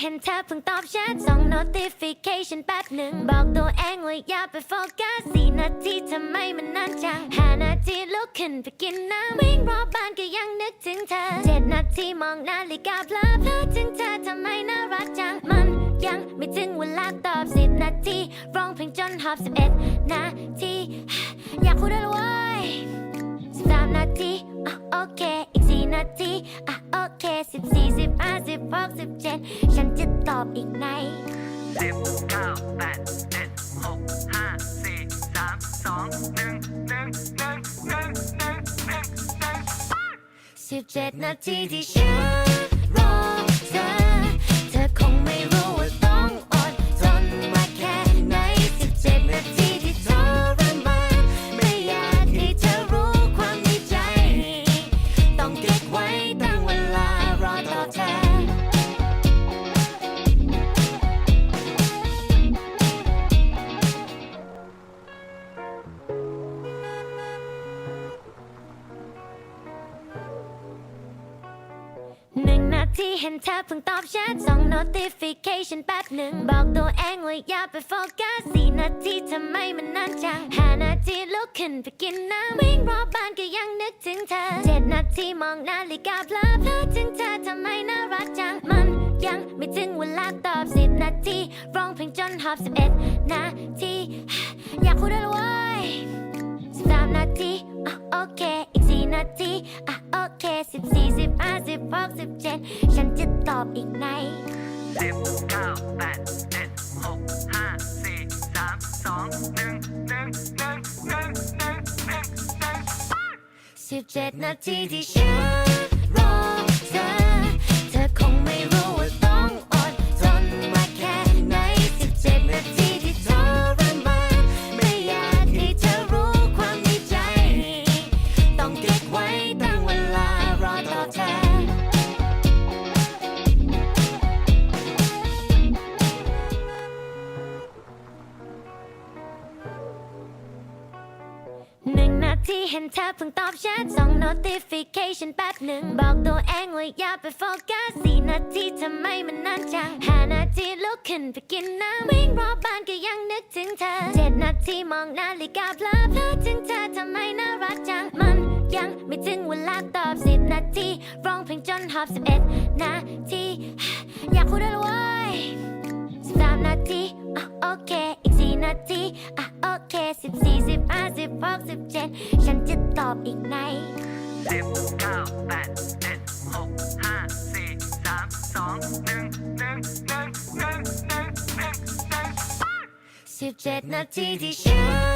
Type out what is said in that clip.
เห็นเธอเพิ่งตอบแชทส่ง notification แป๊บหนึ่ง บอกตัวเองว่าอย่าไปโฟกัสสี่นาทีทำไมมันนานจังห้านาทีลุกขึ้นไปกินน้ำวิ่งรอบบ้านก็ยังนึกถึงเธอเจ็ดนาทีมองนาฬิกาเพลอเพลอถึงเธอทำไมน่ารักจังมันยังไม่ถึงเวลาตอบสิบนาทีร้องเพลงจนหอบสิบเอ็ดนาทีอยากพูดอะไรวะสิบสามนาทีอะโอเค อีกสี่นาทีอะโอ เคสิบสี่สิบห้าสิบหกสิบเจ็ดฉันจะตอบอีกในสิบเก้าแปดเจ็ดหกห้าสี่สามสองหนึ่งหนึ่งหนึ่งหนึ่งหนึ่งหนึ่งหนึ่งสิบเจ็ดนาทีที่ฉันรอเธอเธอคงไม่รู้ารอ ที่เห็นเธอเพิ่งตอบแชทส่ง notification แป๊บหนึ่ง บอกตัวเองว่าอย่าไปโฟกัสสี่นาทีทำไมมันนานจังห้านาทีลุกขึ้นไปกินน้ำวิ่งรอบบ้านก็ยังนึกถึงเธอเจ็ดนาทีมองนาฬิกาเพลอเพลอถึงเธอทำไมน่ารักจังมันยังไม่ถึงเวลาตอบสิบนาทีร้องเพลงจนหอบสิบเอ็ดนาทีอยากพูดอะไรวะ อบอีกในสิบเก้าแปดเจ็ดหกห้าสี่สามสองหนึ่งหนึ่งหนึ่งหนึ่งหนึ่งหนึ่งหนึ่งสิบเจ็ดนาทีที่ฉัน เห็นเธอเพิ่งตอบแชทส่ง notification แป๊บหนึ่ง บอกตัวเองว่าอย่าไปโฟกัสสี่นาทีทำไมมันนานจังห้านาทีลุกขึ้นไปกินน้ำวิ่งรอบบ้านก็ยังนึกถึงเธอเจ็ดนาทีมองนาฬิกาเพลอเพลอถึงเธอทำไมน่ารักจังมันยังไม่ถึงเวลาตอบสิบนาทีร้องเพลงจนหอบสิบเอ็ดนาทีอยากพูดอะไรวะสิบสามนาทีอะโอเค อีกสี่นาทีอะโอเคสิบสี่สิบห้าสิบหกสิบเจ็ด อีกในสิบเก้าแปดเจ็ดหกห้าสี่สามสองหนึ่งหนึ่งหนึ่งหนึ่งหนึ่งหนึ่งหนึ่งสิบเจ็ดนาทีที่ฉัน